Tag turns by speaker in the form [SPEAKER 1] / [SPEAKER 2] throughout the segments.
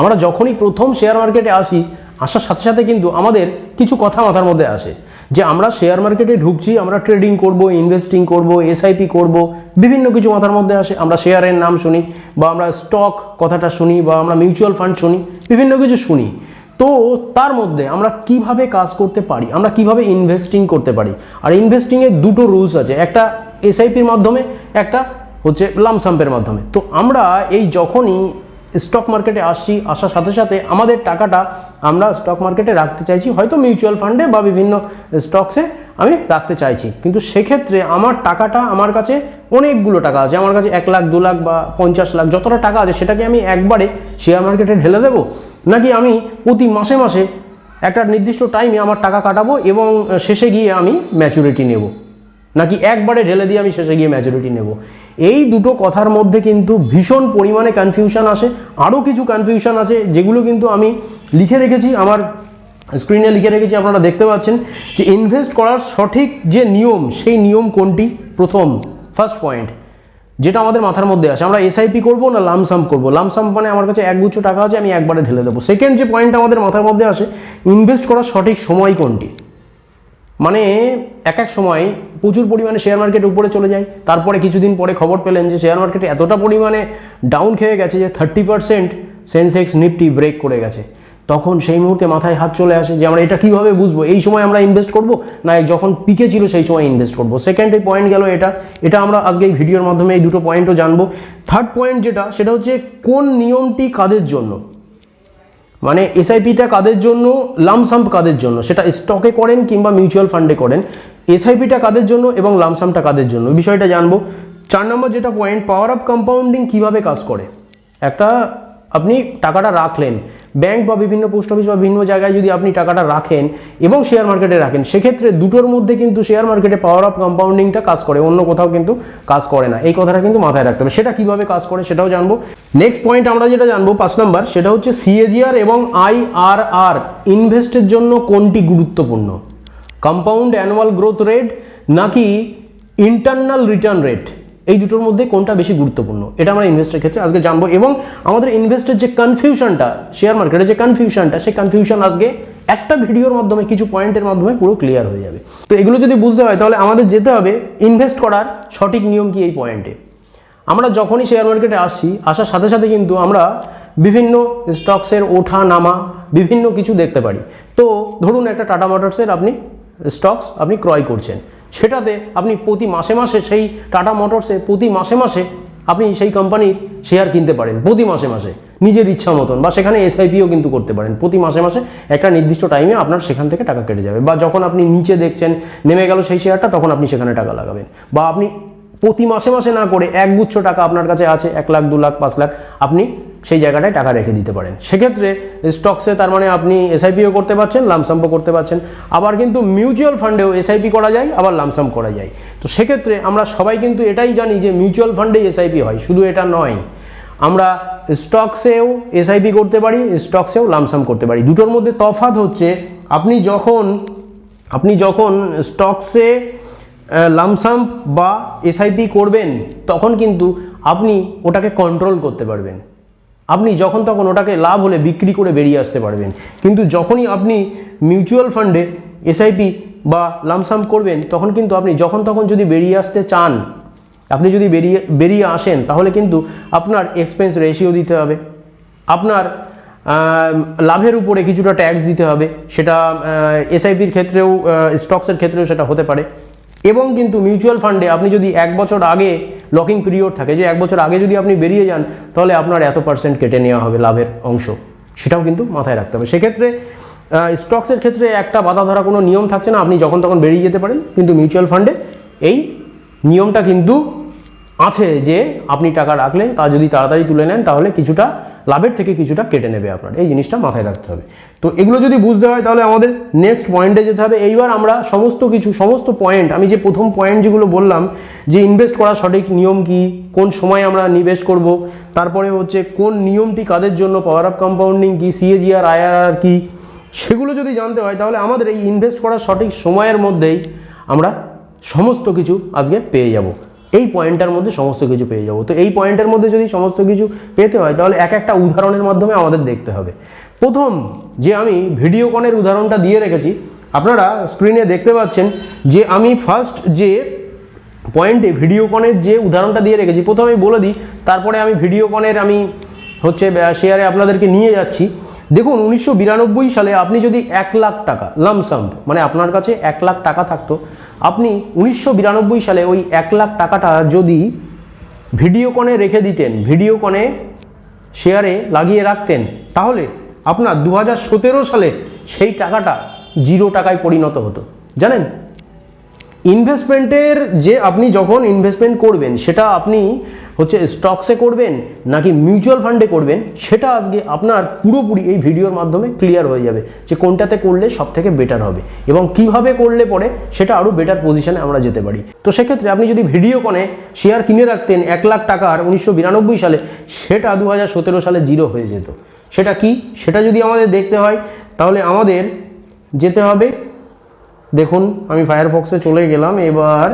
[SPEAKER 1] আমরা যখনই প্রথম শেয়ার মার্কেটে আসি, আসার সাথে সাথে কিন্তু আমাদের কিছু কথা মাথার মধ্যে আসে। যে আমরা শেয়ার মার্কেটে ঢুকছি, আমরা ট্রেডিং করব ইনভেস্টিং করব এসআইপি করব, বিভিন্ন কিছু মাথার মধ্যে আসে। আমরা শেয়ারের নাম শুনি, বা আমরা স্টক কথাটা শুনি, বা আমরা মিউচুয়াল ফান্ড শুনি, বিভিন্ন কিছু শুনি। তো তার মধ্যে আমরা কীভাবে কাজ করতে পারি? আমরা কীভাবে ইনভেস্টিং করতে পারি? আর ইনভেস্টিংয়ের দুটো রুলস আছে। একটা এসআইপির মাধ্যমে, একটা হচ্ছে লামসাম্পের মাধ্যমে। তো আমরা এই যখনই স্টক মার্কেটে আসছি, আসার সাথে সাথে আমাদের টাকাটা আমরা স্টক মার্কেটে রাখতে চাইছি, হয়তো মিউচুয়াল ফান্ডে বা বিভিন্ন স্টকসে আমি রাখতে চাইছি। কিন্তু সেক্ষেত্রে আমার টাকাটা আমার কাছে অনেকগুলো টাকা আছে। আমার কাছে এক লাখ, দু লাখ বা পঞ্চাশ লাখ যতটা টাকা আছে সেটাকে আমি একবারে শেয়ার মার্কেটে ঢেলে দেবো? নাকি আমি প্রতি মাসে মাসে একটা নির্দিষ্ট টাইমে আমার টাকা কাটাবো এবং শেষে গিয়ে আমি ম্যাচুরিটি নেব? নাকি একবারে ঢেলে দিয়ে আমি শেষে গিয়ে ম্যাচুরিটি নেব? এই দুটো কথার মধ্যে কিন্তু ভীষণ পরিমাণে কনফিউশন আসে আরও কিছু কনফিউশন আছে যেগুলো কিন্তু আমি লিখে রেখেছি, আমার স্ক্রিনে লিখে রেখেছি, আপনারা দেখতে পাচ্ছেন যে ইনভেস্ট করার সঠিক যে নিয়ম, সেই নিয়ম কোনটি? প্রথম ফার্স্ট পয়েন্ট যেটা আমাদের মাথার মধ্যে আসে। আমরা এসআইপি করব না লামসাম করব? লামসাম মানে আমার কাছে একগুচ্ছ টাকা আছে, আমি একবারে ঢেলে দেবো। সেকেন্ড যে পয়েন্ট আমাদের মাথার মধ্যে আসে ইনভেস্ট করার সঠিক সময় কোনটি? মানে এক এক সময় প্রচুর পরিমাণে শেয়ার মার্কেট উপরে চলে যায়। তারপরে কিছুদিন পরে খবর পেলেন যে শেয়ার মার্কেটে এতটা পরিমাণে ডাউন খেয়ে গেছে যে thirty percent Sensex Nifty break করে গেছে। তখন সেই মুহূর্তে মাথায় হাত চলে আসে যে আমরা এটা কীভাবে বুঝব? এই সময় আমরা ইনভেস্ট করব? না যখন পিকে ছিল সেই সময় ইনভেস্ট করব? সেকেন্ড পয়েন্ট গেল এটা। এটা আমরা আজকে এই ভিডিওর মাধ্যমে এই দুটো পয়েন্টও জানব। থার্ড পয়েন্ট যেটা, সেটা হচ্ছে কোন নিয়মটি কাদের জন্য? মানে এসআইপিটা কাদের জন্য? লামসাম্প কাদের জন্য? সেটা স্টকে করেন কিংবা মিউচুয়াল ফান্ডে করেন। এসআইপিটা কাদের জন্য এবং লামসামটা কাদের জন্য? বিষয়টা জানব। চার নম্বর যেটা পয়েন্ট পাওয়ার অফ কম্পাউন্ডিং কীভাবে কাজ করে? একটা, আপনি টাকাটা রাখলেন ব্যাংক বা বিভিন্ন পোস্ট অফিস বা বিভিন্ন জায়গায় যদি আপনি টাকাটা রাখেন এবং শেয়ার মার্কেটে রাখেন, সেক্ষেত্রে দুটোর মধ্যে কিন্তু শেয়ার মার্কেটে পাওয়ার অফ কম্পাউন্ডিংটা কাজ করে, অন্য কোথাও কিন্তু কাজ করে না। এই কথাটা কিন্তু মাথায় রাখতে হবে। সেটা কীভাবে কাজ করে সেটাও জানব। নেক্সট পয়েন্ট আমরা যেটা জানব, পাঁচ নাম্বার, সেটা হচ্ছে সিএজিআর এবং আইআরআর ইনভেস্টের জন্য কোনটি গুরুত্বপূর্ণ? কম্পাউন্ড অ্যানুয়াল গ্রোথ রেট নাকি ইন্টারনাল রিটার্ন রেট এই দুটোর মধ্যে কোনটা বেশি গুরুত্বপূর্ণ? এটা আমরা ইনভেস্টের ক্ষেত্রে আজকে জানব এবং আমাদের ইনভেস্টের যে কনফিউশনটা শেয়ার মার্কেটের যে কনফিউশনটা সেই কনফিউশন আজকে একটা ভিডিওর মাধ্যমে, কিছু পয়েন্টের মাধ্যমে পুরো ক্লিয়ার হয়ে যাবে। তো এগুলো যদি বুঝতে হয়, তাহলে আমাদের যেতে হবে ইনভেস্ট করার সঠিক নিয়ম কি এই পয়েন্টে আমরা যখনই শেয়ার মার্কেটে আসছি, আসার সাথে সাথে কিন্তু আমরা বিভিন্ন স্টকসের ওঠা নামা বিভিন্ন কিছু দেখতে পারি। তো ধরুন একটা টাটা মোটরসের আপনি স্টকস আপনি ক্রয় করছেন। সেটাতে আপনি প্রতি মাসে মাসে সেই টাটা মোটরসে প্রতি মাসে মাসে আপনি সেই কোম্পানির শেয়ার কিনতে পারেন, প্রতি মাসে মাসে, নিজের ইচ্ছা মতন। বা সেখানে এসআইপিও কিন্তু করতে পারেন। প্রতি মাসে মাসে একটা নির্দিষ্ট টাইমে আপনার সেখান থেকে টাকা কেটে যাবে। বা যখন আপনি নিচে দেখছেন, নেমে গেল সেই শেয়ারটা তখন আপনি সেখানে টাকা লাগাবেন। বা আপনি প্রতি মাসে মাসে না করে একগুচ্ছ টাকা আপনার কাছে আছে, এক লাখ, দু লাখ, পাঁচ লাখ, আপনি সেই জায়গাটায় টাকা রেখে দিতে পারেন। সেক্ষেত্রে স্টকসে তার মানে আপনি এসআইপিও করতে পারছেন লামসাম্পও করতে পারছেন। আবার কিন্তু মিউচুয়াল ফান্ডেও এসআইপি করা যায়, আবার লামসাম করা যায়। তো সেক্ষেত্রে আমরা সবাই কিন্তু এটাই জানি যে মিউচুয়াল ফান্ডে এসআইপি হয়, শুধু এটা নয়। আমরা স্টকসেও এসআইপি করতে পারি স্টকসেও লামসাম করতে পারি। দুটোর মধ্যে তফাৎ হচ্ছে, আপনি যখন আপনি যখন স্টকসে লামসাম বা এসআইপি করবেন, তখন কিন্তু আপনি ওটাকে কন্ট্রোল করতে পারবেন। আপনি যখন তখন ওটাকে লাভ হলে বিক্রি করে বেরিয়ে আসতে পারবেন। কিন্তু যখনই আপনি মিউচুয়াল ফান্ডে এসআইপি বা লামসাম করবেন, তখন কিন্তু আপনি যখন তখন যদি বেরিয়ে আসতে চান, আপনি যদি বেরিয়ে বেরিয়ে আসেন, তাহলে কিন্তু আপনার এক্সপেন্স রেশিও দিতে হবে। আপনার লাভের উপরে কিছুটা ট্যাক্স দিতে হবে। সেটা এসআইপির ক্ষেত্রেও স্টকসের ক্ষেত্রেও সেটা হতে পারে। এবং কিন্তু মিউচুয়াল ফান্ডে আপনি যদি এক বছর আগে লকিং পিরিয়ড থাকে, যে এক বছর আগে যদি আপনি বেরিয়ে যান, তাহলে আপনার এত পার্সেন্ট কেটে নেওয়া হবে লাভের অংশ। সেটাও কিন্তু মাথায় রাখতে হবে। সেক্ষেত্রে স্টকসের ক্ষেত্রে একটা বাধা ধরা কোনো নিয়ম থাকছে না, আপনি যখন তখন বেরিয়ে যেতে পারেন। কিন্তু মিউচুয়াল ফান্ডে এই নিয়মটা কিন্তু আছে যে, আপনি টাকা রাখলে তা যদি তাড়াতাড়ি তুলে নেন, তাহলে কিছুটা লাভের থেকে কিছুটা কেটে নেবে আপনার। এই জিনিসটা মাথায় রাখতে হবে। তো এগুলো যদি বুঝতে হয়, তাহলে আমাদের নেক্সট পয়েন্টে যেতে হবে। এইবার আমরা সমস্ত কিছু, সমস্ত পয়েন্ট আমি যে প্রথম পয়েন্ট যেগুলো বললাম, যে ইনভেস্ট করার সঠিক নিয়ম কি, কোন সময় আমরা নিবেশ করব, তারপরে হচ্ছে কোন নিয়মটি কাদের জন্য পাওয়ার অফ কম্পাউন্ডিং কি সিএজিআর আইআরআর কি, সেগুলো যদি জানতে হয়, তাহলে আমাদের এই ইনভেস্ট করার সঠিক সময়ের মধ্যেই আমরা সমস্ত কিছু আজকে পেয়ে যাব। এই পয়েন্টটার মধ্যে সমস্ত কিছু পেয়ে যাব। তো এই পয়েন্টের মধ্যে যদি সমস্ত কিছু পেতে হয়, তাহলে এক একটা উদাহরণের মাধ্যমে আমাদের দেখতে হবে। প্রথম, যে আমি ভিডিওকনের উদাহরণটা দিয়ে রেখেছি, আপনারা স্ক্রিনে দেখতে পাচ্ছেন যে আমি ফার্স্ট যে পয়েন্টে ভিডিওকনের যে উদাহরণটা দিয়ে রেখেছি প্রথমে বলে দিই, তারপরে আমি ভিডিওকনের আমি হচ্ছে শেয়ারে আপনাদেরকে নিয়ে যাচ্ছি। দেখুন, উনিশশো বিরানব্বই সালে আপনি যদি এক লাখ টাকা লামসাম মানে আপনার কাছে এক লাখ টাকা থাকতো, আপনি উনিশশো বিরানব্বই সালে ওই এক লাখ টাকাটা যদি ভিডিওকনে রেখে দিতেন ভিডিওকনে শেয়ারে লাগিয়ে রাখতেন, তাহলে আপনার দু হাজার সতেরো সালে সেই টাকাটা জিরো টাকায় পরিণত হতো। জানেন? ইনভেস্টমেন্টের যে আপনি যখন ইনভেস্টমেন্ট করবেন, সেটা আপনি হচ্ছে স্টকসে করবেন নাকি মিউচুয়াল ফান্ডে করবেন, সেটা আজকে আপনার পুরোপুরি এই ভিডিওর মাধ্যমে ক্লিয়ার হয়ে যাবে যে কোনটাতে করলে সব থেকে বেটার হবে এবং কীভাবে করলে পরে সেটা আরও বেটার পজিশনে আমরা যেতে পারি। তো সেক্ষেত্রে আপনি যদি ভিডিও কনে শেয়ার কিনে রাখতেন এক লাখ টাকার উনিশশো বিরানব্বই সালে, সেটা দু হাজার সতেরো সালে জিরো হয়ে যেত। সেটা কি? সেটা যদি আমাদের দেখতে হয়, তাহলে আমাদের যেতে হবে দেখুন, আমি ফায়ারফক্সে চলে গেলাম, এবার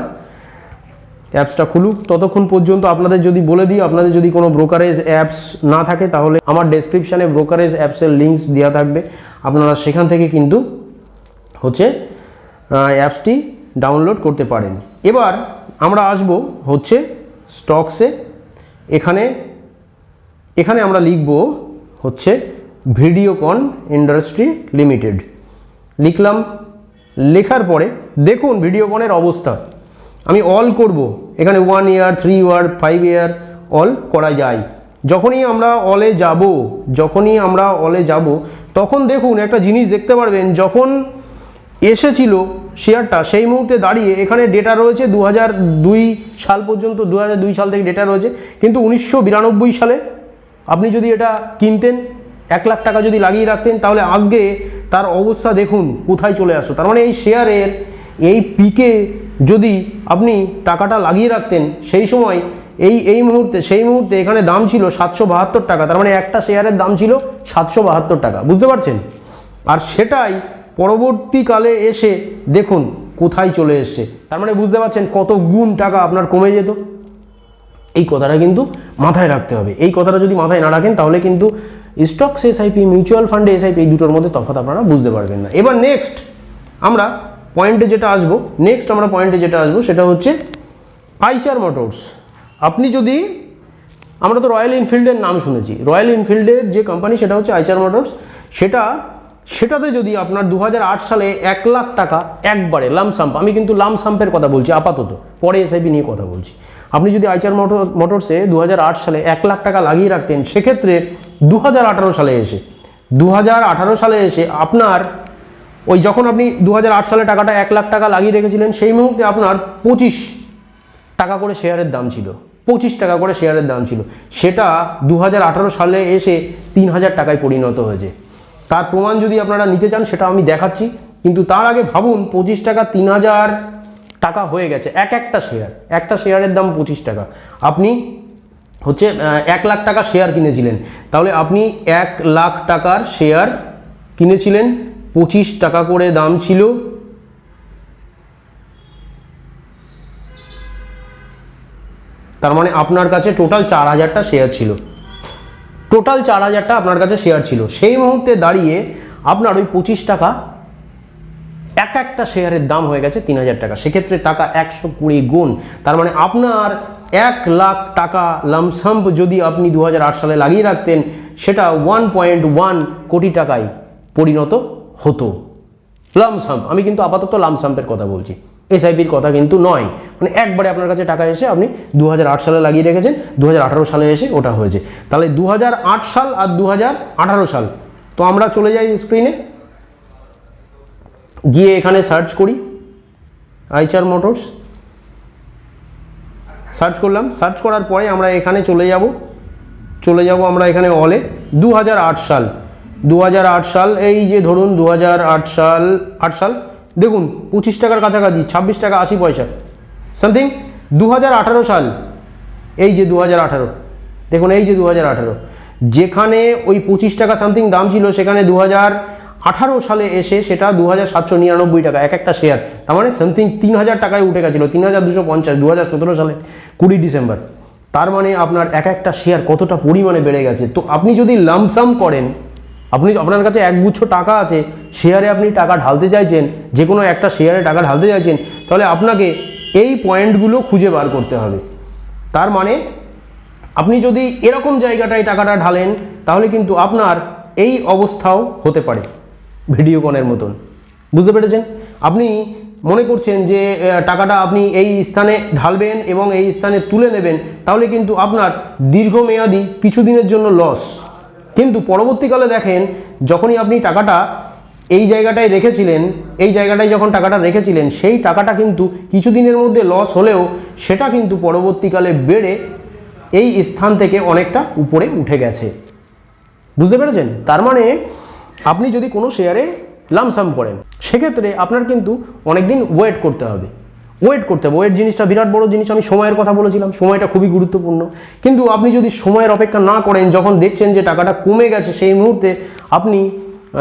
[SPEAKER 1] অ্যাপসটা খুলুক। ততক্ষণ পর্যন্ত আপনাদের যদি বলে দিই, আপনাদের যদি কোনো ব্রোকারেজ অ্যাপস না থাকে, তাহলে আমার ডেসক্রিপশানে ব্রোকারেজ অ্যাপসের লিঙ্কস দেওয়া থাকবে। আপনারা সেখান থেকে কিন্তু হচ্ছে অ্যাপসটি ডাউনলোড করতে পারেন। এবার আমরা আসব হচ্ছে স্টকসে এখানে এখানে আমরা লিখব হচ্ছে ভিডিওকন ইন্ডাস্ট্রি লিমিটেড লিখলাম লেখার পরে দেখুন ভিডিও ভিডিওকনের অবস্থা। আমি অল করব। এখানে one year three year five year all করা যায়। যখনই আমরা অলে যাব, যখনই আমরা অলে যাব, তখন দেখুন একটা জিনিস দেখতে পারবেন, যখন এসেছিল শেয়ারটা সেই মুহূর্তে দাঁড়িয়ে এখানে ডেটা রয়েছে দু দুই সাল পর্যন্ত দু দুই সাল থেকে ডেটা রয়েছে, কিন্তু উনিশশো বিরানব্বই সালে আপনি যদি এটা কিনতেন, এক লাখ টাকা যদি লাগিয়ে রাখতেন, তাহলে আজকে তার অবস্থা দেখুন, কোথায় চলে আসতো তার মানে এই শেয়ারের এই পিকে যদি আপনি টাকাটা লাগিয়ে রাখতেন, সেই সময় এই এই মুহূর্তে, সেই মুহূর্তে এখানে দাম ছিল সাতশো বাহাত্তর টাকা। তার মানে একটা শেয়ারের দাম ছিল সাতশো বাহাত্তর টাকা। বুঝতে পারছেন? আর সেটাই পরবর্তীকালে এসে দেখুন কোথায় চলে এসছে। তার মানে বুঝতে পারছেন কত গুণ টাকা আপনার কমে যেত? এই কথাটা কিন্তু মাথায় রাখতে হবে। এই কথাটা যদি মাথায় না রাখেন, তাহলে কিন্তু স্টকস এসআইপি মিউচুয়াল ফান্ডে এসআইপি এই দুটোর মধ্যে তফাৎ আপনারা বুঝতে পারবেন না। এবার নেক্সট আমরা পয়েন্টে যেটা আসব নেক্সট আমরা পয়েন্টে যেটা আসব, সেটা হচ্ছে আইচার মোটরস। আপনি যদি, আমরা তো রয়্যাল এনফিল্ডের নাম শুনেছি। রয়্যাল এনফিল্ডের যে কোম্পানি সেটা হচ্ছে আইচার মোটরস। সেটা, সেটাতে যদি আপনার দু হাজার আট সালে এক লাখ টাকা একবারে লামসাম্প আমি কিন্তু লামসাম্পের কথা বলছি, আপাতত। পরে এসআইপি নিয়ে কথা বলছি। আপনি যদি আইচার মোটর, মোটরসে দু হাজার আট সালে এক লাখ টাকা লাগিয়ে রাখতেন, সেক্ষেত্রে দু হাজার আঠারো সালে এসে দু হাজার আঠারো সালে এসে আপনার ওই যখন আপনি দু হাজার আট সালে টাকাটা এক লাখ টাকা লাগিয়ে রেখেছিলেন, সেই মুহূর্তে আপনার পঁচিশ টাকা করে শেয়ারের দাম ছিল, পঁচিশ টাকা করে শেয়ারের দাম ছিল। সেটা দু হাজার আঠারো সালে এসে তিন হাজার টাকায় পরিণত হয়েছে। তার প্রমাণ যদি আপনারা নিতে চান, সেটা আমি দেখাচ্ছি। কিন্তু তার আগে ভাবুন, পঁচিশ টাকা তিন হাজার টাকা হয়ে গেছে, এক একটা শেয়ার, একটা শেয়ারের দাম পঁচিশ টাকা। আপনি হচ্ছে এক লাখ টাকা শেয়ার কিনেছিলেন। তাহলে আপনি এক লাখ টাকার শেয়ার কিনেছিলেন, পঁচিশ টাকা করে দাম ছিল। তার মানে আপনার কাছে টোটাল চার হাজারটা শেয়ার ছিল। টোটাল চার হাজারটা আপনার কাছে শেয়ার ছিল। সেই মুহূর্তে দাঁড়িয়ে আপনার ওই পঁচিশ টাকা এক একটা শেয়ারের দাম হয়ে গেছে তিন হাজার টাকা। সেক্ষেত্রে টাকা একশো কুড়ি গুণ। তার মানে আপনার এক লাখ টাকা লামসাম্প যদি আপনি দু হাজার আট সালে লাগিয়ে রাখতেন, সেটা ওয়ান পয়েন্ট ওয়ান কোটি টাকায় পরিণত হতো। লামসাম্প, আমি কিন্তু আপাতত লামসাম্পের কথা বলছি। এসআইপির কথা কিন্তু নয়। মানে একবারে আপনার কাছে টাকা এসে আপনি দু হাজার আট সালে লাগিয়ে রেখেছেন দু হাজার আঠারো সালে এসে ওটা হয়েছে। তাহলে দু হাজার আট সাল আর দু হাজার আঠারো সাল। তো আমরা চলে যাই স্ক্রিনে গিয়ে এখানে সার্চ করি। Eicher Motors. সার্চ করলাম। সার্চ করার পরে আমরা এখানে চলে যাব। চলে যাব আমরা এখানে অলে দু হাজার আট সাল। দু হাজার আট সাল, এই যে ধরুন দু হাজার আট সাল আট সাল? দেখুন, পঁচিশ টাকার কাছাকাছি, ছাব্বিশ টাকা আশি পয়সা। সামথিং দু হাজার আঠারো সাল। এই যে দুহাজার আঠারো। দেখুন, এই যে দুহাজার আঠারো। যেখানে ওই পঁচিশ টাকা সামথিং দাম ছিল, সেখানে দু হাজার আঠারো সালে এসে সেটা দু হাজার সাতশো নিরানব্বই টাকা, এক একটা শেয়ার তার মানে সামথিং তিন হাজার টাকায় উঠে গেছিল তিন হাজার দুশো পঞ্চাশ দু হাজার সতেরো সালে, কুড়ি ডিসেম্বর। তার মানে আপনার এক একটা শেয়ার কতটা পরিমাণে বেড়ে গেছে? তো আপনি যদি লামসাম করেন, আপনি আপনার কাছে একগুচ্ছ টাকা আছে শেয়ারে আপনি টাকা ঢালতে চাইছেন, যে কোনো একটা শেয়ারে টাকা ঢালতে চাইছেন, তাহলে আপনাকে এই পয়েন্টগুলো খুঁজে বার করতে হবে। তার মানে আপনি যদি এরকম জায়গাটায় টাকাটা ঢালেন, তাহলে কিন্তু আপনার এই অবস্থাও হতে পারে। ভিডিওকনের মতন। বুঝতে পেরেছেন? আপনি মনে করছেন যে টাকাটা আপনি এই স্থানে ঢালবেন এবং এই স্থানে তুলে নেবেন, তাহলে কিন্তু আপনার দীর্ঘমেয়াদী কিছুদিনের জন্য লস কিন্তু পরবর্তীকালে দেখেন, যখনই আপনি টাকাটা এই জায়গাটায় রেখেছিলেন, এই জায়গাটায় যখন টাকাটা রেখেছিলেন, সেই টাকাটা কিন্তু কিছুদিনের মধ্যে লস হলেও সেটা কিন্তু পরবর্তীকালে বেড়ে এই স্থান থেকে অনেকটা উপরে উঠে গেছে। বুঝতে পেরেছেন? তার মানে আপনি যদি কোনো শেয়ারে লামসাম করেন সেক্ষেত্রে আপনার কিন্তু অনেক দিন ওয়েট করতে হবে। ওয়েট করতে হবে। ওয়েট জিনিসটা বিরাট বড় জিনিস। আমি সময়ের কথা বলেছিলাম। সময়টা খুবই গুরুত্বপূর্ণ। কিন্তু আপনি যদি সময়ের অপেক্ষা না করেন, যখন দেখছেন যে টাকাটা কমে গেছে, সেই মুহূর্তে আপনি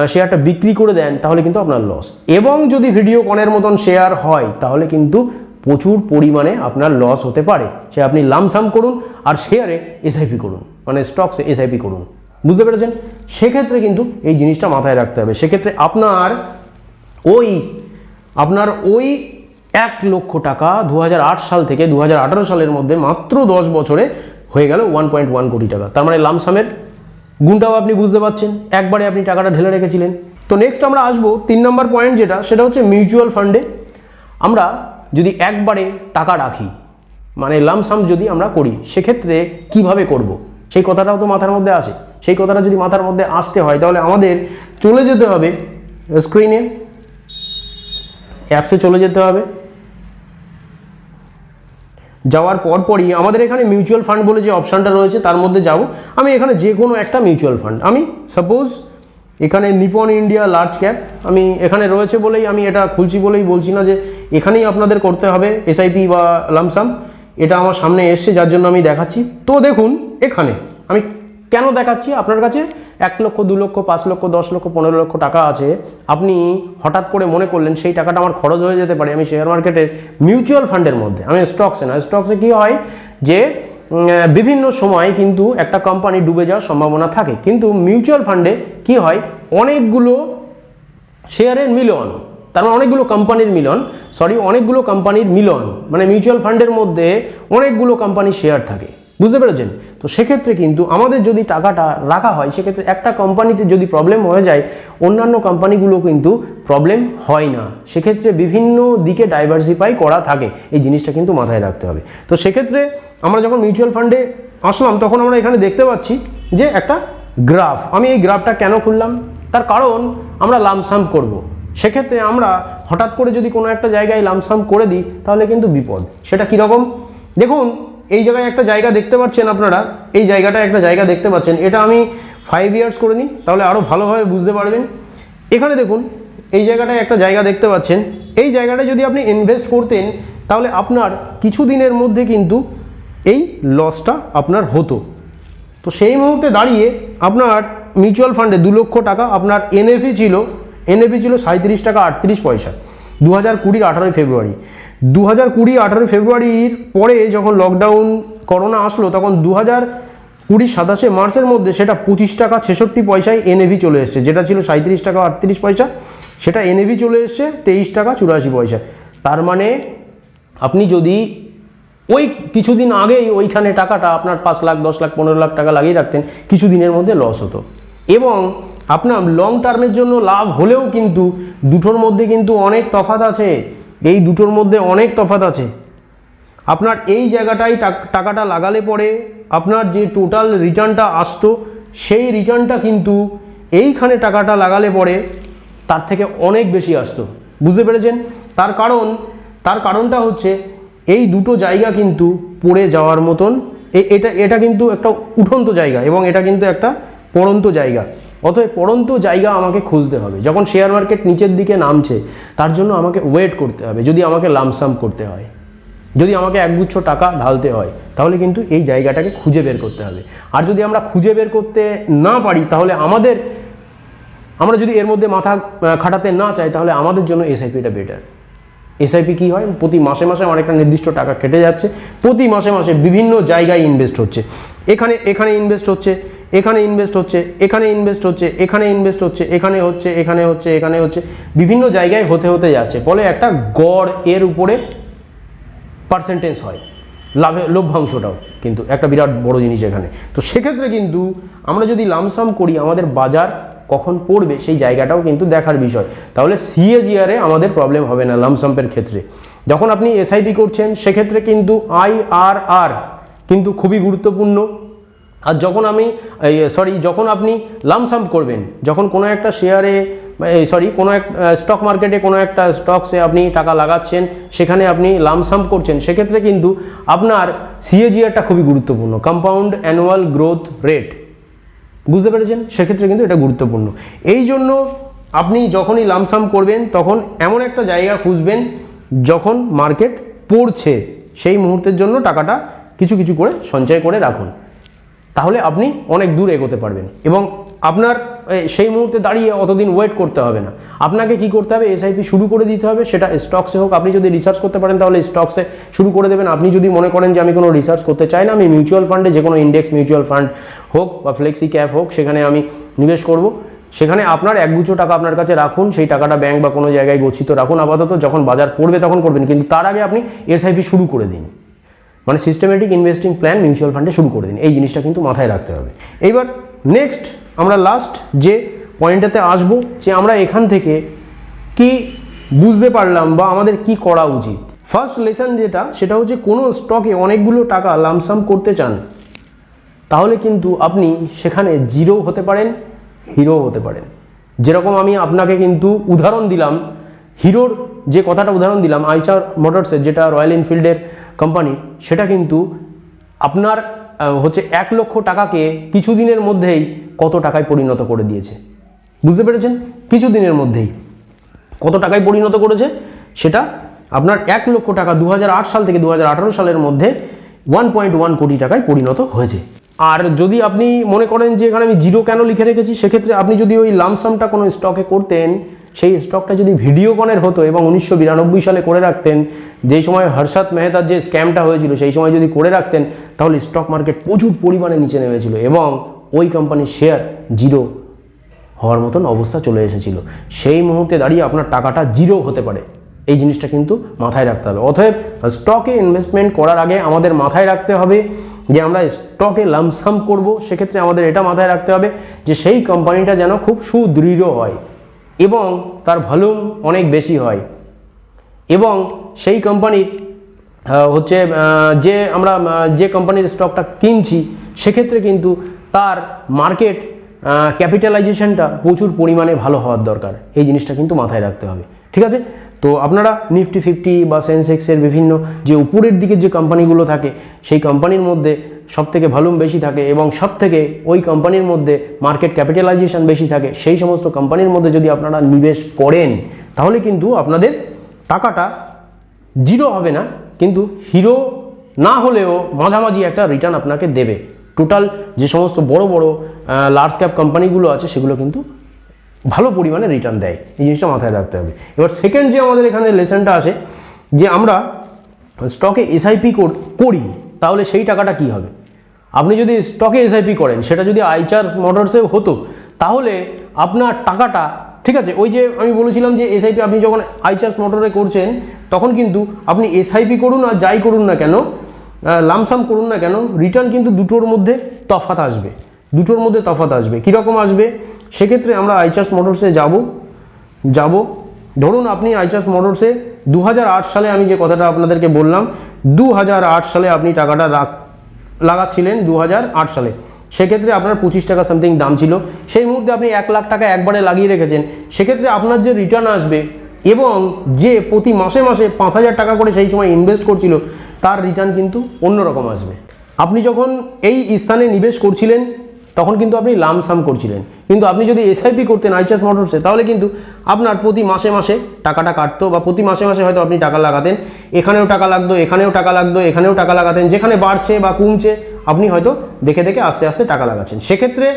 [SPEAKER 1] শেয়ারটা বিক্রি করে দেন, তাহলে কিন্তু আপনার লস এবং যদি ভিডিও কনের মতন শেয়ার হয়, তাহলে কিন্তু প্রচুর পরিমাণে আপনার লস হতে পারে। সে আপনি লামসাম করুন আর শেয়ারে এসআইপি করুন। মানে স্টকসে এসআইপি করুন। বুঝতে পেরেছেন? সেক্ষেত্রে কিন্তু এই জিনিসটা মাথায় রাখতে হবে। সেক্ষেত্রে আপনার ওই আপনার ওই এক লক্ষ টাকা দু হাজার আট সাল থেকে দু হাজার আঠারো সালের মধ্যে মাত্র দশ বছরে হয়ে গেল ওয়ান পয়েন্ট ওয়ান কোটি টাকা। তার মানে লামসামের গুণটাও আপনি বুঝতে পারছেন। একবারে আপনি টাকাটা ঢেলে রেখেছিলেন। তো নেক্সট আমরা আসব তিন নম্বর পয়েন্ট যেটা, সেটা হচ্ছে মিউচুয়াল ফান্ডে আমরা যদি একবারে টাকা রাখি মানে লামসাম যদি আমরা করি, সেক্ষেত্রে কীভাবে করব। সেই কথাটাও তো মাথার মধ্যে আসে। সেই কথাটা যদি মাথার মধ্যে আসতে হয়, তাহলে আমাদের চলে যেতে হবে স্ক্রিনে অ্যাপসে চলে যেতে হবে। যাওয়ার পরপরই আমাদের এখানে মিউচুয়াল ফান্ড বলে যে অপশানটা রয়েছে, তার মধ্যে যাব। আমি এখানে যে কোনো একটা মিউচুয়াল ফান্ড আমি সাপোজ এখানে নিপন ইন্ডিয়া লার্জ ক্যাপ আমি এখানে রয়েছে বলেই আমি এটা খুলছি বলেই বলছি না যে এখানেই আপনাদের করতে হবে এসআইপি বা লামসাম এটা আমার সামনে এসছে, যার জন্য আমি দেখাচ্ছি। তো দেখুন এখানে। আমি কেন দেখাচ্ছি? আপনার কাছে এক লক্ষ, দু লক্ষ, পাঁচ লক্ষ, দশ লক্ষ, পনেরো লক্ষ টাকা আছে। আপনি হঠাৎ করে মনে করলেন সেই টাকাটা আমার খরচ হয়ে যেতে পারে আমি শেয়ার মার্কেটের মিউচুয়াল ফান্ডের মধ্যে। আমি স্টকসে না স্টকসে কী হয় যে বিভিন্ন সময় কিন্তু একটা কোম্পানি ডুবে যাওয়ার সম্ভাবনা থাকে। কিন্তু মিউচুয়াল ফান্ডে কি হয়? অনেকগুলো শেয়ারের মিলন। তার মানে অনেকগুলো কোম্পানির মিলন। সরি অনেকগুলো কোম্পানির মিলন। মানে মিউচুয়াল ফান্ডের মধ্যে অনেকগুলো কোম্পানির শেয়ার থাকে। বুঝতে পেরেছেন? তো সেক্ষেত্রে কিন্তু আমাদের যদি টাকাটা রাখা হয়, সেক্ষেত্রে একটা কোম্পানিতে যদি প্রবলেম হয়ে যায়, অন্যান্য কোম্পানিগুলো কিন্তু প্রবলেম হয় না। সেক্ষেত্রে বিভিন্ন দিকে ডাইভার্সিফাই করা থাকে। এই জিনিসটা কিন্তু মাথায় রাখতে হবে। তো সেক্ষেত্রে আমরা যখন মিউচুয়াল ফান্ডে আসলাম, তখন আমরা এখানে দেখতে পাচ্ছি যে একটা গ্রাফ আমি এই গ্রাফটা কেন খুললাম? তার কারণ আমরা লামসাম করব। সেক্ষেত্রে আমরা হঠাৎ করে যদি কোনো একটা জায়গায় লামসাম করে দিই, তাহলে কিন্তু বিপদ। সেটা কীরকম? দেখুন এই জায়গায় একটা জায়গা দেখতে পাচ্ছেন আপনারা, এই জায়গাটা একটা জায়গা দেখতে পাচ্ছেন। এটা আমি ফাইভ ইয়ার্স করে নিই, তাহলে আরও ভালোভাবে বুঝতে পারবেন। এখানে দেখুন, এই জায়গাটায় একটা জায়গা দেখতে পাচ্ছেন। এই জায়গাটায় যদি আপনি ইনভেস্ট করতেন, তাহলে আপনার কিছু দিনের মধ্যে কিন্তু এই লসটা আপনার হতো। তো সেই মুহূর্তে দাঁড়িয়ে আপনার মিউচুয়াল ফান্ডে দু লক্ষ টাকা আপনার এনএফি ছিল এনএফি ছিল সাঁত্রিশ টাকা আটত্রিশ পয়সা দু হাজার কুড়ির আঠারোই ফেব্রুয়ারি দু হাজার কুড়ি আঠারোই ফেব্রুয়ারির পরে যখন লকডাউন করোনা আসলো, তখন দু হাজার কুড়ি সাতাশে মার্চের মধ্যে সেটা পঁচিশ টাকা ছেষট্টি পয়সায় এনএভি চলে এসছে। যেটা ছিল সাঁত্রিশ টাকা আটত্রিশ পয়সা, সেটা এনএভি চলে এসছে তেইশ টাকা চুরাশি পয়সা। তার মানে আপনি যদি ওই কিছুদিন আগেই ওইখানে টাকাটা আপনার পাঁচ লাখ, দশ লাখ, পনেরো লাখ টাকা লাগিয়ে রাখতেন কিছু দিনের মধ্যে লস হতো। এবং আপনার লং টার্মের জন্য লাভ হলেও কিন্তু দুটোর মধ্যে কিন্তু অনেক তফাৎ আছে। এই দুটোর মধ্যে অনেক তফাৎ আছে। আপনার এই জায়গাটায় টাক- টাকাটা লাগালে পরে আপনার যে টোটাল রিটার্নটা আসতো, সেই রিটার্নটা কিন্তু এইখানে টাকাটা লাগালে পরে তার থেকে অনেক বেশি আসতো। বুঝতে পেরেছেন? তার কারণ, তার কারণটা হচ্ছে এই দুটো জায়গা কিন্তু পড়ে যাওয়ার মতন। এটা এটা কিন্তু একটা উঠন্ত জায়গা এবং এটা কিন্তু একটা পড়ন্ত জায়গা। অতএব পড়ন্ত জায়গা আমাকে খুঁজতে হবে। যখন শেয়ার মার্কেট নিচের দিকে নামছে, তার জন্য আমাকে ওয়েট করতে হবে। যদি আমাকে লামসাম করতে হয়, যদি আমাকে একগুচ্ছ টাকা ঢালতে হয়, তাহলে কিন্তু এই জায়গাটাকে খুঁজে বের করতে হবে। আর যদি আমরা খুঁজে বের করতে না পারি, তাহলে আমাদের, আমরা যদি এর মধ্যে মাথা খাটাতে না চাই, তাহলে আমাদের জন্য এসআইপিটা বেটার এসআইপি কি হয়? প্রতি মাসে মাসে আমার একটা নির্দিষ্ট টাকা কেটে যাচ্ছে। প্রতি মাসে মাসে বিভিন্ন জায়গায় ইনভেস্ট হচ্ছে। এখানে এখানে ইনভেস্ট হচ্ছে। এখানে ইনভেস্ট হচ্ছে, এখানে ইনভেস্ট হচ্ছে, এখানে ইনভেস্ট হচ্ছে, এখানে হচ্ছে এখানে হচ্ছে এখানে হচ্ছে। বিভিন্ন জায়গায় হতে হতে যাচ্ছে। ফলে একটা গড় এর উপরে পার্সেন্টেজ হয়। লাভে, লভ্যাংশটাও কিন্তু একটা বিরাট বড় জিনিস এখানে। তো সেক্ষেত্রে কিন্তু আমরা যদি লামসাম করি, আমাদের বাজার কখন পড়বে সেই জায়গাটাও কিন্তু দেখার বিষয়। তাহলে সিএজিআরে আমাদের প্রবলেম হবে না লামসাম্পের ক্ষেত্রে। যখন আপনি এসআইপি করছেন, সেক্ষেত্রে কিন্তু আইআরআর কিন্তু খুবই গুরুত্বপূর্ণ। আর যখন আমি সরি যখন আপনি লামসাম করবেন, যখন কোনো একটা শেয়ারে সরি কোনো এক স্টক মার্কেটে কোনো একটা স্টকসে আপনি টাকা লাগাচ্ছেন, সেখানে আপনি লামসাম করছেন, সেক্ষেত্রে কিন্তু আপনার সিএজিআরটা খুবই গুরুত্বপূর্ণ কম্পাউন্ড অ্যানুয়াল গ্রোথ রেট বুঝতে পেরেছেন? সেক্ষেত্রে কিন্তু এটা গুরুত্বপূর্ণ। এই জন্য আপনি যখনই লামসাম করবেন, তখন এমন একটা জায়গা খুঁজবেন, যখন মার্কেট পড়ছে, সেই মুহূর্তের জন্য টাকাটা কিছু কিছু করে সঞ্চয় করে রাখুন। তাহলে আপনি অনেক দূর এগোতে পারবেন। এবং আপনার সেই মুহূর্তে দাঁড়িয়ে অতদিন ওয়েট করতে হবে না। আপনাকে কি করতে হবে? এসআইপি শুরু করে দিতে হবে, সেটা স্টকসে হোক। আপনি যদি রিসার্চ করতে পারেন, তাহলে স্টকসে শুরু করে দেবেন। আপনি যদি মনে করেন যে আমি কোনো রিসার্চ করতে চাই না, আমি মিউচুয়াল ফান্ডে যে কোনো ইন্ডেক্স মিউচুয়াল ফান্ড হোক বা ফ্লেক্সি ক্যাপ হোক, সেখানে আমি নিবেশ করব। সেখানে আপনার একগুচ্ছ টাকা আপনার কাছে রাখুন, সেই টাকাটা ব্যাংক বা কোনো জায়গায় গচ্ছিত রাখুন। আপাতত যখন বাজার পড়বে তখন করবেন। কিন্তু তার আগে আপনি এসআইপি শুরু করে দিন। মানে সিস্টেমেটিক ইনভেস্টিং প্ল্যান মিউচুয়াল ফান্ডে শুরু করে দিন। এই জিনিসটা কিন্তু মাথায় রাখতে হবে। এইবার নেক্সট আমরা লাস্ট যে পয়েন্টটাতে আসব, যে আমরা এখান থেকে কি বুঝতে পারলাম বা আমাদের কি করা উচিত। ফার্স্ট লেসন যেটা, সেটা হচ্ছে কোনো স্টকে অনেকগুলো টাকা লামসাম করতে চান, তাহলে কিন্তু আপনি সেখানে জিরো হতে পারেন হিরো হতে পারেন। যেরকম আমি আপনাকে কিন্তু উদাহরণ দিলাম, হিরোর যে কথাটা উদাহরণ দিলাম, আইচার মোটরসের, যেটা রয়্যাল এনফিল্ডের কোম্পানি সেটা কিন্তু আপনার হচ্ছে এক লক্ষ টাকাকে কিছুদিনের মধ্যেই কত টাকায় পরিণত করে দিয়েছে। বুঝতে পেরেছেন? কিছুদিনের মধ্যেই। কত টাকায় পরিণত করেছে? সেটা আপনার এক লক্ষ টাকা দু হাজার আট সাল থেকে দু হাজার আঠারো সালের মধ্যে ওয়ান পয়েন্ট ওয়ান কোটি টাকায় পরিণত হয়েছে। আর যদি আপনি মনে করেন যে এখানে আমি জিরো কেন লিখে রেখেছি, সেক্ষেত্রে আপনি যদি ওই লামসামটা কোনো স্টকে করতেন সেই স্টকটা যদি ভিডিওকনের হতো এবং উনিশশো বিরানব্বই সালে করে রাখতেন যেই সময় হর্ষাদ মেহতার যে স্ক্যামটা হয়েছিল, সেই সময় যদি করে রাখতেন, তাহলে স্টক মার্কেট প্রচুর পরিমাণে নিচে নেমেছিল এবং ওই কোম্পানির শেয়ার জিরো হওয়ার মতন অবস্থা চলে এসেছিল। সেই মুহূর্তে দাঁড়িয়ে আপনার টাকাটা জিরো হতে পারে। এই জিনিসটা কিন্তু মাথায় রাখতে হবে। অতএব স্টকে ইনভেস্টমেন্ট করার আগে আমাদের মাথায় রাখতে হবে যে আমরা স্টকে লামসাম করব। সেক্ষেত্রে আমাদের এটা মাথায় রাখতে হবে যে সেই কোম্পানিটা যেন খুব সুদৃঢ় হয়। এবং তার ভলিউম অনেক বেশি হয়। এবং সেই কোম্পানির হচ্ছে যে আমরা যে কোম্পানির স্টকটা কিনছি, সেক্ষেত্রে কিন্তু তার মার্কেট ক্যাপিটালাইজেশনটা প্রচুর পরিমাণে ভালো হওয়ার দরকার। এই জিনিসটা কিন্তু মাথায় রাখতে হবে। ঠিক আছে? তো আপনারা নিফটি ফিফটি বা সেন্সেক্সের বিভিন্ন যে উপরের দিকে যে কোম্পানিগুলো থাকে, সেই কোম্পানির মধ্যে সব থেকে ভলিউম বেশি থাকে এবং সব থেকে ওই কোম্পানির মধ্যে মার্কেট ক্যাপিটালাইজেশন বেশি থাকে, সেই সমস্ত কোম্পানির মধ্যে যদি আপনারা নিবেশ করেন, তাহলে কিন্তু আপনাদের টাকাটা জিরো হবে না, কিন্তু হিরো না হলেও মাঝামাঝি একটা রিটার্ন আপনাকে দেবে। টোটাল যে সমস্ত বড় বড় লার্জ ক্যাপ কোম্পানিগুলো আছে, সেগুলো কিন্তু ভালো পরিমাণে রিটার্ন দেয়। এই জিনিসটা মাথায় রাখতে হবে। এবার সেকেন্ড যে আমাদের এখানে লেসনটা আসে, যে আমরা স্টকে এসআইপি করি তাহলে সেই টাকাটা কি হবে? আপনি যদি স্টকে এসআইপি করেন, সেটা যদি আইচার মোটরসে হতো, তাহলে আপনার টাকাটা, ঠিক আছে, ওই যে আমি বলেছিলাম যে এসআইপি আপনি যখন আইচার্স মোটরে করছেন, তখন কিন্তু আপনি এসআইপি করুন আর যাই করুন না কেন লামসাম করুন না কেন রিটার্ন কিন্তু দুটোর মধ্যে তফাত আসবে। দুটোর মধ্যে তফাত আসবে। কীরকম আসবে? সেক্ষেত্রে আমরা আইচার্স মোটরসে যাব। যাব। ধরুন আপনি আইচার্স মোটরসে দু হাজার আট সালে আমি যে কথাটা আপনাদেরকে বললাম দু হাজার আট সালে আপনি টাকাটা লাগাচ্ছিলেন দু হাজার আট সালে। সেক্ষেত্রে আপনার পঁচিশ টাকা সামথিং দাম ছিল। সেই মুহূর্তে আপনি এক লাখ টাকা একবারে লাগিয়ে রেখেছেন। সেক্ষেত্রে আপনার যে রিটার্ন আসবে এবং যে প্রতি মাসে মাসে পাঁচ হাজার টাকা করে সেই সময় ইনভেস্ট করছিল, তার রিটার্ন কিন্তু অন্যরকম আসবে। আপনি যখন এই স্থানে নিবেশ করছিলেন তখন কিন্তু আপনি লামসাম করছিলেন। কিন্তু আপনি যদি এসআইপি করতেন, আইচার্স মোটরসে তাহলে কিন্তু আপনার প্রতি মাসে মাসে টাকাটা কাটতো বা প্রতি মাসে মাসে হয়তো আপনি টাকা লাগাতেন। এখানেও টাকা লাগতো, এখানেও টাকা লাগতো, এখানেও টাকা লাগাতেন, যেখানে বাড়ছে বা কমছে, আপনি হয়তো দেখে দেখে আস্তে আস্তে টাকা লাগাচ্ছেন। সেক্ষেত্রে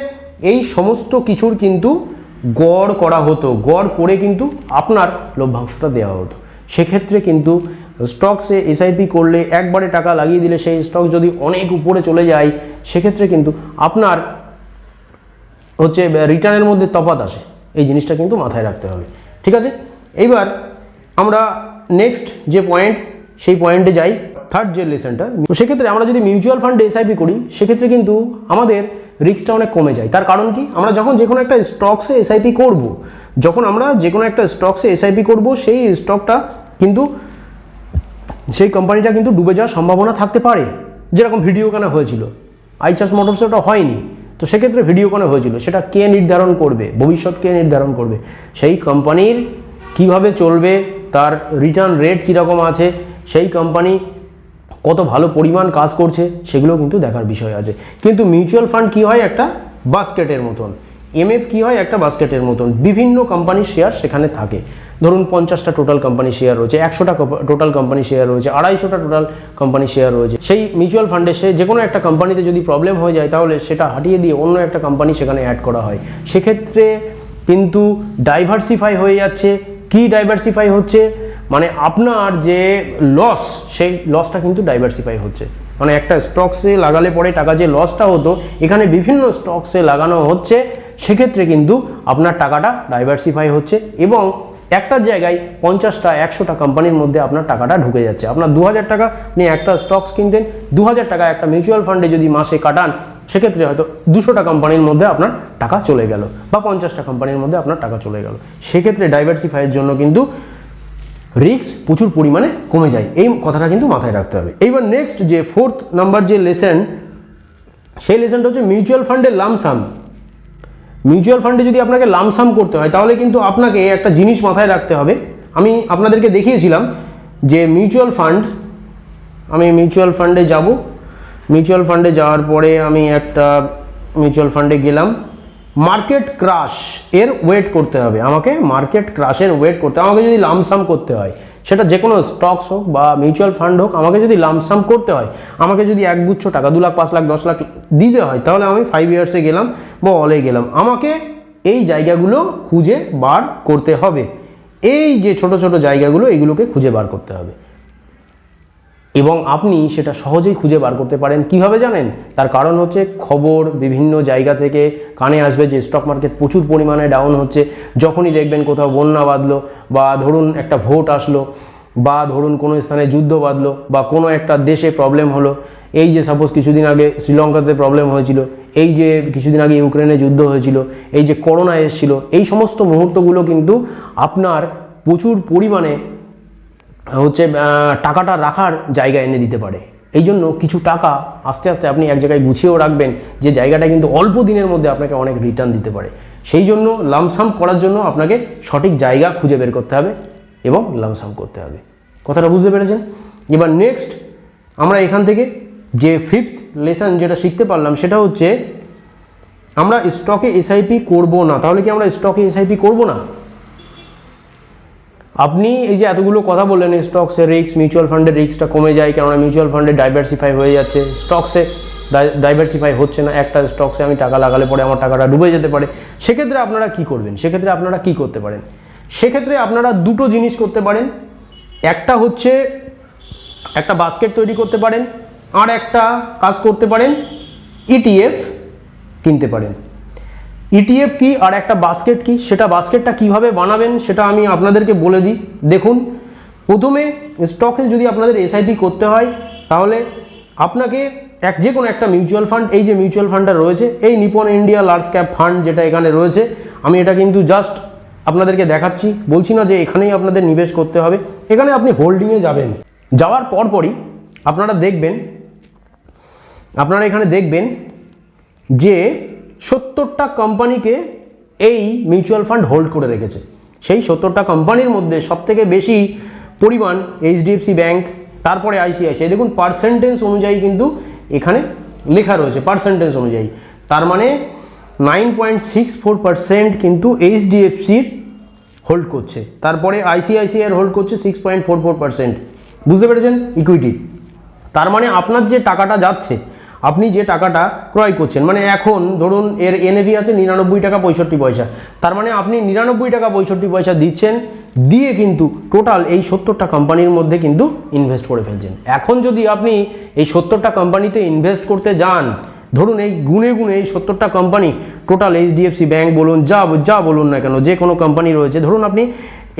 [SPEAKER 1] এই সমস্ত কিছুর কিন্তু গড় করা হতো, গড় করে কিন্তু আপনার লভ্যাংশটা দেওয়া হতো। সেক্ষেত্রে কিন্তু স্টকসে এসআইপি করলে একবারে টাকা লাগিয়ে দিলে সেই স্টক যদি অনেক উপরে চলে যায়, সেক্ষেত্রে কিন্তু আপনার হচ্ছে রিটার্নের মধ্যে তফাত আসে। এই জিনিসটা কিন্তু মাথায় রাখতে হবে। ঠিক আছে? এইবার আমরা নেক্সট যে পয়েন্ট সেই পয়েন্টে যাই। থার্ড যে লেসনটা সেক্ষেত্রে আমরা যদি মিউচুয়াল ফান্ডে এসআইপি করি, সেক্ষেত্রে কিন্তু আমাদের রিস্কটা অনেক কমে যায়। তার কারণ কি? আমরা যখন যে কোনো একটা স্টকসে এসআইপি করব, যখন আমরা যে কোনো একটা স্টকসে এসআইপি করব, সেই স্টকটা কিন্তু, সেই কোম্পানিটা কিন্তু ডুবে যাওয়ার সম্ভাবনা থাকতে পারে। যেরকম ভিডিওখানে হয়েছিল? আইচার্স মোটরসে ওটা হয়নি। তো সেক্ষেত্রে ভিডিওকনে হয়েছিল, সেটা কে নির্ধারণ করবে, ভবিষ্যৎ কে নির্ধারণ করবে, সেই কোম্পানির কীভাবে চলবে, তার রিটার্ন রেট কীরকম আছে, সেই কোম্পানি কত ভালো পরিমাণ কাজ করছে, সেগুলো কিন্তু দেখার বিষয় আছে। কিন্তু মিউচুয়াল ফান্ড কি হয় একটা? বাস্কেটের মতন। এমএফ কি হয়? একটা বাস্কেটের মতন। বিভিন্ন কোম্পানির শেয়ার সেখানে থাকে। ধরুন, পঞ্চাশটা টোটাল কোম্পানি শেয়ার রয়েছে, একশোটা টোটাল কোম্পানি শেয়ার রয়েছে, আড়াইশোটা টোটাল কোম্পানি শেয়ার রয়েছে। সেই মিউচুয়াল ফান্ডে সে যে কোনো একটা কোম্পানিতে যদি প্রবলেম হয়ে যায়, তাহলে সেটা হাটিয়ে দিয়ে অন্য একটা কোম্পানি সেখানে অ্যাড করা হয়। সেক্ষেত্রে কিন্তু ডাইভার্সিফাই হয়ে যাচ্ছে। কি ডাইভার্সিফাই হচ্ছে? মানে আপনার যে লস সেই লসটা কিন্তু ডাইভার্সিফাই হচ্ছে। মানে একটা স্টকসে লাগালে পরে টাকা যে লসটা হতো, এখানে বিভিন্ন স্টকসে লাগানো হচ্ছে। সেক্ষেত্রে কিন্তু আপনার টাকাটা ডাইভার্সিফাই হচ্ছে এবং একটা জায়গায় পঞ্চাশটা, একশোটা কোম্পানির মধ্যে আপনার টাকাটা ঢুকে যাচ্ছে। আপনার দু হাজার টাকা নিয়ে একটা স্টকস কিনতেন দু হাজার টাকা একটা মিউচুয়াল ফান্ডে যদি মাসে কাটান, সেক্ষেত্রে হয়তো দুশোটা কোম্পানির মধ্যে আপনার টাকা চলে গেল বা পঞ্চাশটা কোম্পানির মধ্যে আপনার টাকা চলে গেল। সেক্ষেত্রে ডাইভার্সিফাইয়ের জন্য কিন্তু রিস্ক প্রচুর পরিমাণে কমে যায়। এই কথাটা কিন্তু মাথায় রাখতে হবে। এইবার নেক্সট যে ফোর্থ নাম্বার যে লেসেন সেই লেসেনটা হচ্ছে মিউচুয়াল ফান্ডের লামসাম মিউচুয়াল ফান্ডে যদি আপনাকে লামসাম করতে হয়, তাহলে কিন্তু আপনাকে একটা জিনিস মাথায় রাখতে হবে। আমি আপনাদেরকে দেখিয়েছিলাম যে মিউচুয়াল ফান্ড, আমি মিউচুয়াল ফান্ডে যাব। মিউচুয়াল ফান্ডে যাওয়ার পরে আমি একটা মিউচুয়াল ফান্ডে গেলাম। মার্কেট ক্রাশ এর ওয়েট করতে হবে। আমাকে মার্কেট ক্রাশের ওয়েট করতে আমাকে যদি লামসাম করতে হয় সেটা যে কোনো স্টকস হোক বা মিউচুয়াল ফান্ড হোক, আমাকে যদি লামসাম করতে হয়, আমাকে যদি একগুচ্ছ টাকা, দু লাখ, পাঁচ লাখ, দশ লাখ দিতে হয়, তাহলে আমি ফাইভ ইয়ার্সে গেলাম বা অলে গেলাম। আমাকে এই জায়গাগুলো খুঁজে বার করতে হবে। এই যে ছোট ছোট জায়গাগুলো, এগুলোকে খুঁজে বার করতে হবে। এবং আপনি সেটা সহজেই খুঁজে বার করতে পারেন। কীভাবে জানেন? তার কারণ হচ্ছে খবর বিভিন্ন জায়গা থেকে কানে আসবে যে স্টক মার্কেট প্রচুর পরিমাণে ডাউন হচ্ছে। যখনই দেখবেন কোথাও বন্যা বাঁধলো বা ধরুন একটা ভোট আসলো বা ধরুন কোনো স্থানে যুদ্ধ বাঁধলো বা কোনো একটা দেশে প্রবলেম হলো। এই যে সাপোজ কিছুদিন আগে শ্রীলঙ্কাতে প্রবলেম হয়েছিল, এই যে কিছুদিন আগে ইউক্রেনে যুদ্ধ হয়েছিল, এই যে করোনা এসেছিল, এই সমস্ত মুহূর্তগুলো কিন্তু আপনার প্রচুর পরিমাণে হচ্ছে টাকাটা রাখার জায়গা এনে দিতে পারে। এই জন্য কিছু টাকা আস্তে আস্তে আপনি এক জায়গায় গুছিয়েও রাখবেন, যে জায়গাটা কিন্তু অল্প দিনের মধ্যে আপনাকে অনেক রিটার্ন দিতে পারে। সেই জন্য লামসাম করার জন্য আপনাকে সঠিক জায়গা খুঁজে বের করতে হবে এবং লামসাম করতে হবে। কথাটা বুঝতে পেরেছেন? এবার নেক্সট আমরা এখান থেকে যে ফিফথ লেসন যেটা শিখতে পারলাম, সেটা হচ্ছে, আমরা স্টকে এসআইপি করব না, তাহলে কি আমরা স্টকে এসআইপি করব না? আপনি এই যে এতগুলো কথা বললেন স্টকসের রিস্ক মিউচুয়াল ফান্ডের রিস্কটা কমে যায় কেননা মিউচুয়াল ফান্ডে ডাইভার্সিফাই হয়ে যাচ্ছে। স্টকসে ডাইভার্সিফাই হচ্ছে না। একটা স্টকসে আমি টাকা লাগালে পরে আমার টাকাটা ডুবে যেতে পারে। সেক্ষেত্রে আপনারা কি করবেন? সেক্ষেত্রে আপনারা কি করতে পারেন? সেক্ষেত্রে আপনারা দুটো জিনিস করতে পারেন। একটা হচ্ছে একটা বাস্কেট তৈরি করতে পারেন, আর একটা কাজ করতে পারেন ইটিএফ কিনতে পারেন। ইটিএফ কি আর একটা বাস্কেট কি? সেটা বাস্কেটটা কীভাবে বানাবেন সেটা আমি আপনাদেরকে বলে দিই। দেখুন, প্রথমে স্টকে যদি আপনাদের এসআইপি করতে হয়, তাহলে আপনাকে এক যে কোনো একটা মিউচুয়াল ফান্ড এই যে মিউচুয়াল ফান্ডটা রয়েছে, এই Nippon India large cap fund যেটা এখানে রয়েছে, আমি এটা কিন্তু জাস্ট আপনাদেরকে দেখাচ্ছি। বলছি না যে এখানেই আপনাদের নিবেশ করতে হবে। এখানে আপনি হোল্ডিংয়ে যাবেন। যাওয়ার পরপরই আপনারা দেখবেন, আপনারা এখানে দেখবেন যে সত্তরটা কোম্পানিকে এই মিউচুয়াল ফান্ড হোল্ড করে রেখেছে। সেই সত্তরটা কোম্পানির মধ্যে সবথেকে বেশি পরিমাণ এইচডিএফসি ব্যাংক তারপরে আইসিআইসিআই দেখুন পার্সেন্টেজ অনুযায়ী কিন্তু এখানে লেখা রয়েছে পার্সেন্টেজ অনুযায়ী। তার মানে nine point six four percent কিন্তু এইচডিএফসির হোল্ড করছে। তারপরে আইসিআইসিআই হোল্ড করছে six point four four percent বুঝতে পেরেছেন? ইকুইটি তার মানে আপনার যে টাকাটা যাচ্ছে আপনি যে টাকাটা ক্রয় করছেন মানে এখন ধরুন এর এনএভি আছে নিরানব্বই টাকা পঁয়ষট্টি পয়সা। তার মানে আপনি নিরানব্বই টাকা পঁয়ষট্টি পয়সা দিচ্ছেন, দিয়ে কিন্তু টোটাল এই সত্তরটা কোম্পানির মধ্যে কিন্তু ইনভেস্ট করে ফেলছেন। এখন যদি আপনি এই সত্তরটা কোম্পানিতে ইনভেস্ট করতে যান, ধরুন এই গুনে গুনে এই সত্তরটা কোম্পানি টোটাল এইচডিএফসি ব্যাঙ্ক বলুন, যা যা বলুন না কেন, যে কোনো কোম্পানি রয়েছে, ধরুন আপনি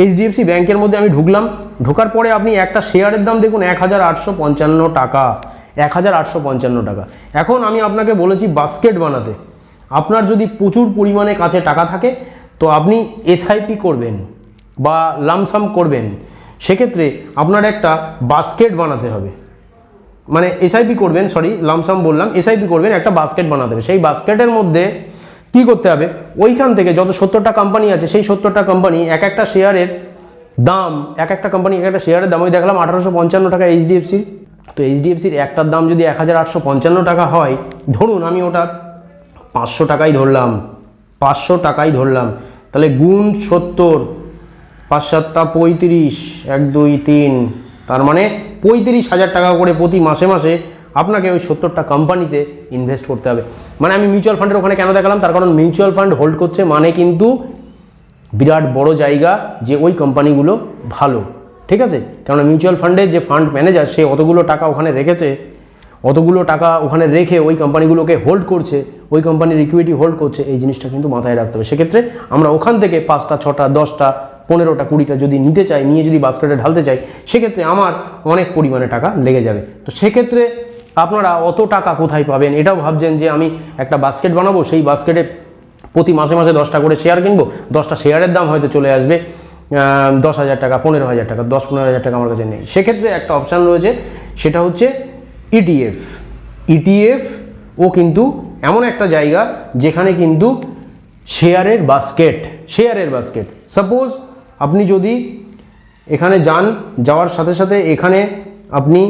[SPEAKER 1] এইচডিএফসি ব্যাংকের মধ্যে আমি ঢুকলাম, ঢোকার পরে আপনি একটা শেয়ারের দাম দেখুন, এক হাজার আটশো পঞ্চান্ন টাকা। এক হাজার আটশো পঞ্চান্ন টাকা। এখন আমি আপনাকে বলেছি বাস্কেট বানাতে। আপনার যদি প্রচুর পরিমাণে কাছে টাকা থাকে, তো আপনি এসআইপি করবেন বা লামসাম করবেন। সেক্ষেত্রে আপনার একটা বাস্কেট বানাতে হবে। মানে এসআইপি করবেন সরি লামসাম বললাম এসআইপি করবেন, একটা বাস্কেট বানাতে হবে। সেই বাস্কেটের মধ্যে কি করতে হবে? ওইখান থেকে যত সত্তরটা কোম্পানি আছে, সেই সত্তরটা কোম্পানি এক একটা শেয়ারের দাম, এক একটা কোম্পানি এক একটা শেয়ারের দাম ওই দেখলাম আঠারোশো পঞ্চান্ন টাকা এইচডিএফসির তো এইচডিএফসির একটার দাম যদি এক হাজার আটশো পঞ্চান্ন টাকা হয়, ধরুন আমি ওটা পাঁচশো টাকাই ধরলাম, পাঁচশো টাকাই ধরলাম, তাহলে গুণ সত্তর, পাঁচ সাতটা পঁয়ত্রিশ, এক দুই তিন, তার মানে পঁয়ত্রিশ হাজার টাকা করে প্রতি মাসে মাসে আপনাকে ওই সত্তরটা কোম্পানিতে ইনভেস্ট করতে হবে। মানে আমি মিউচুয়াল ফান্ডের ওখানে কেন দেখালাম? তার কারণ মিউচুয়াল ফান্ড হোল্ড করছে মানে কিন্তু বিরাট বড় জায়গা যে ওই কোম্পানিগুলো ভালো। ঠিক আছে? কারণ মিউচুয়াল ফান্ডে যে ফান্ড ম্যানেজার সে অতগুলো টাকা ওখানে রেখেছে, অতগুলো টাকা ওখানে রেখে ওই কোম্পানিগুলোকে হোল্ড করছে, ওই কোম্পানির ইকুইটি হোল্ড করছে, এই জিনিসটা কিন্তু মাথায় রাখতে হবে। সেক্ষেত্রে আমরা ওখান থেকে পাঁচটা, ছটা, দশটা, পনেরোটা, কুড়িটা যদি নিতে চাই, নিয়ে যদি বাস্কেটে ঢালতে চাই, সেক্ষেত্রে আমার অনেক পরিমাণে টাকা লেগে যাবে। তো সেক্ষেত্রে আপনারা অত টাকা কোথায় পাবেন? এটাও ভাবছেন যে আমি একটা বাস্কেট বানাবো, সেই বাস্কেটে প্রতি মাসে মাসে দশটা করে শেয়ার কিনবো, দশটা শেয়ারের দাম হয়তো চলে আসবে। দশ হাজার টাকা, পনেরো হাজার টাকা, দশ পনেরো হাজার টাকা আমার কাছে নেই। সেক্ষেত্রে একটা অপশান রয়েছে, সেটা হচ্ছে E ইটিএফ ইটিএফ ও কিন্তু এমন একটা জায়গা যেখানে কিন্তু শেয়ারের বাস্কেট শেয়ারের বাস্কেট সাপোজ আপনি যদি এখানে যান, যাওয়ার সাথে সাথে এখানে আপনি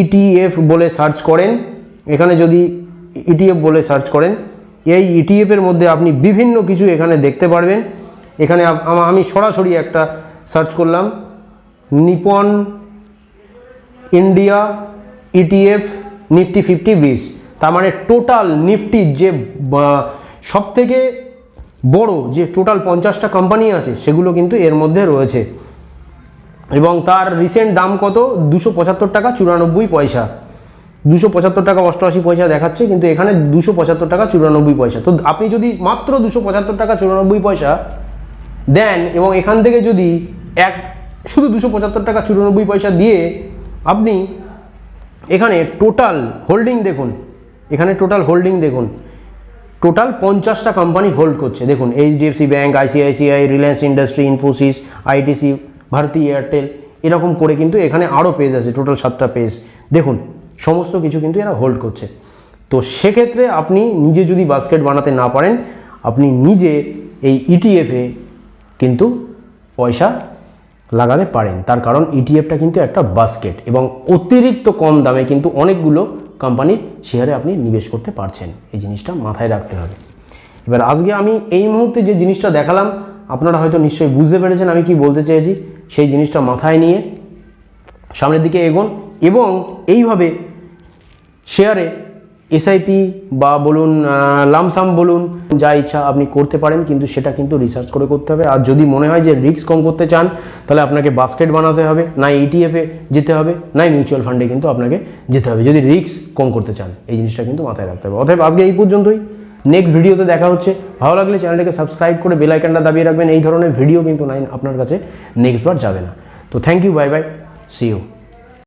[SPEAKER 1] ইটিএফ বলে সার্চ করেন, এখানে যদি ইটিএফ বলে সার্চ করেন, এই ইটিএফের মধ্যে আপনি বিভিন্ন কিছু এখানে দেখতে পারবেন। এখানে আমি সরাসরি একটা সার্চ করলাম। Nippon India ETF Nifty fifty BeES তার মানে টোটাল নিফটির যে সব থেকে বড় যে টোটাল পঞ্চাশটা কোম্পানি আছে, সেগুলো কিন্তু এর মধ্যে রয়েছে। এবং তার রিসেন্ট দাম কত? দুশো পঁচাত্তর টাকা চুরানব্বই পয়সা। দুশো পঁচাত্তর টাকা অষ্টআশি পয়সা দেখাচ্ছে, কিন্তু এখানে দুশো পঁচাত্তর টাকা চুরানব্বই পয়সা। তো আপনি যদি মাত্র দুশো পঁচাত্তর টাকা চুরানব্বই পয়সা দেন এবং এখান থেকে যদি এক, শুধু দুশো পঁচাত্তর টাকা চুরানব্বই পয়সা দিয়ে আপনি এখানে টোটাল হোল্ডিং দেখুন। এখানে টোটাল হোল্ডিং দেখুন। টোটাল পঞ্চাশটা কোম্পানি হোল্ড করছে। দেখুন HDFC bank ICICI Reliance industry Infosys ITC Bharti Airtel এরকম করে কিন্তু এখানে আরও পেজ আছে টোটাল সাতটা পেজ দেখুন, সমস্ত কিছু কিন্তু এরা হোল্ড করছে। তো সেক্ষেত্রে আপনি নিজে যদি বাস্কেট বানাতে না পারেন, আপনি নিজে এই ইটিএফে কিন্তু পয়সা লাগাতে পারেন। তার কারণ ইটিএফটা কিন্তু একটা বাস্কেট এবং অতিরিক্ত কম দামে কিন্তু অনেকগুলো কোম্পানির শেয়ারে আপনি নিবেশ করতে পারছেন। এই জিনিসটা মাথায় রাখতে হবে। এবার আজকে আমি এই মুহূর্তে যে জিনিসটা দেখালাম, আপনারা হয়তো নিশ্চয়ই বুঝতে পেরেছেন আমি কি বলতে চেয়েছি। সেই জিনিসটা মাথায় নিয়ে সামনের দিকে এগোন এবং এইভাবে শেয়ারে এসআইপি বা বলুন লামসাম বলুন, যা ইচ্ছা আপনি করতে পারেন, কিন্তু সেটা কিন্তু রিসার্চ করে করতে হবে। আর যদি মনে হয় যে রিস্ক কম করতে চান, তাহলে আপনাকে বাস্কেট বানাতে হবে, না ইটিএফে যেতে হবে, না মিউচুয়াল ফান্ডে কিন্তু আপনাকে যেতে হবে। যদি রিস্ক কম করতে চান, এই জিনিসটা কিন্তু মাথায় রাখতে হবে। অতএব আজকে এই পর্যন্তই। নেক্সট ভিডিওতে দেখা হচ্ছে। ভালো লাগলে চ্যানেলটাকে সাবস্ক্রাইব করে বেল আইকনটা দাবিয়ে রাখবেন। এই ধরনের ভিডিও কিন্তু নাই আপনার কাছে নেক্সট বার যাবে না। তো thank you bye bye see you